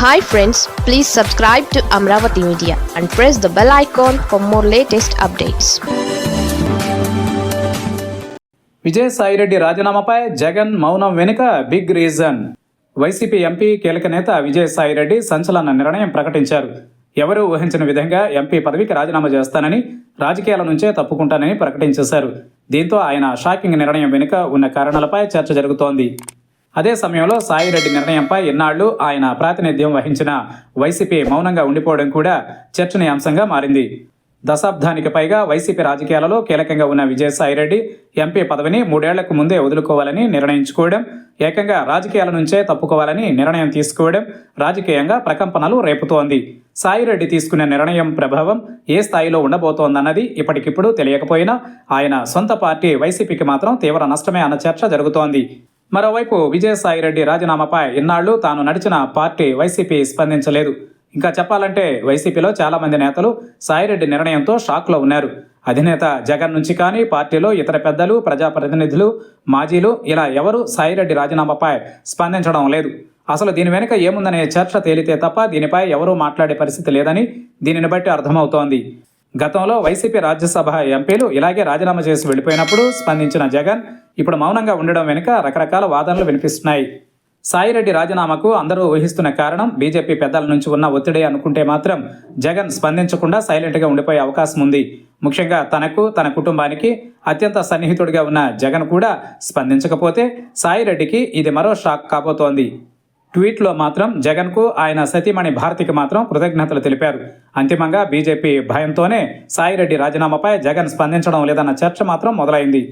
Hi friends please subscribe to Amaravati media and press the bell icon for more latest updates Vijayasaireddy రాజీనామాపై Jagan మౌనం వెనుక big reason YCP MP కీలక నేత విజయసాయిరెడ్డి సంచలన నిర్ణయం ప్రకటించారు. ఎవరూ ఊహించిన విధంగా ఎంపీ పదవికి రాజీనామా చేస్తానని రాజకీయాల నుంచే తప్పుకుంటానని ప్రకటించేశారు. దీంతో ఆయన షాకింగ్ నిర్ణయం వెనుక ఉన్న కారణాలపై చర్చ జరుగుతోంది. అదే సమయంలో సాయిరెడ్డి నిర్ణయంపై ఇన్నాళ్ళు ఆయన ప్రాతినిధ్యం వహించిన వైసీపీ మౌనంగా ఉండిపోవడం కూడా చర్చనీయాంశంగా మారింది. దశాబ్దానికి పైగా వైసీపీ రాజకీయాలలో కీలకంగా ఉన్న విజయసాయిరెడ్డి ఎంపీ పదవిని మూడేళ్ళకు ముందే వదులుకోవాలని నిర్ణయించుకోవడం ఏకంగా రాజకీయాల నుంచే తప్పుకోవాలని నిర్ణయం తీసుకోవడం రాజకీయంగా ప్రకంపనలు రేపుతోంది. సాయిరెడ్డి తీసుకున్న నిర్ణయం ప్రభావం ఏ స్థాయిలో ఉండబోతోందన్నది ఇప్పటికిప్పుడు తెలియకపోయినా ఆయన సొంత పార్టీ వైసీపీకి మాత్రం తీవ్ర నష్టమే అన్న చర్చ జరుగుతోంది. మరోవైపు విజయసాయిరెడ్డి రాజీనామాపై ఇన్నాళ్ళు తాను నడిచిన పార్టీ వైసీపీ స్పందించలేదు. ఇంకా చెప్పాలంటే వైసీపీలో చాలామంది నేతలు సాయిరెడ్డి నిర్ణయంతో షాక్లో ఉన్నారు. అధినేత జగన్ నుంచి కానీ పార్టీలో ఇతర పెద్దలు ప్రజాప్రతినిధులు మాజీలు ఇలా ఎవరూ సాయిరెడ్డి రాజీనామాపై స్పందించడం లేదు. అసలు దీని వెనుక ఏముందనే చర్చ తేలితే తప్ప దీనిపై ఎవరూ మాట్లాడే పరిస్థితి లేదని దీనిని బట్టి అర్థమవుతోంది. గతంలో వైసీపీ రాజ్యసభ ఎంపీలు ఇలాగే రాజీనామా చేసి వెళ్ళిపోయినప్పుడు స్పందించిన జగన్ ఇప్పుడు మౌనంగా ఉండడం వెనుక రకరకాల వాదనలు వినిపిస్తున్నాయి. సాయిరెడ్డి రాజీనామాకు అందరూ ఊహిస్తున్న కారణం బీజేపీ పెద్దల నుంచి ఉన్న ఒత్తిడి అనుకుంటే మాత్రం జగన్ స్పందించకుండా సైలెంట్గా ఉండిపోయే అవకాశం ఉంది. ముఖ్యంగా తనకు తన కుటుంబానికి అత్యంత సన్నిహితుడిగా ఉన్న జగన్ కూడా స్పందించకపోతే సాయిరెడ్డికి ఇది మరో షాక్ కాబోతోంది. ట్వీట్లో మాత్రం జగన్కు ఆయన సతీమణి భారతికి మాత్రం కృతజ్ఞతలు తెలిపారు. అంతిమంగా బీజేపీ భయంతోనే సాయిరెడ్డి రాజీనామాపై జగన్ స్పందించడం లేదన్న చర్చ మాత్రం మొదలైంది.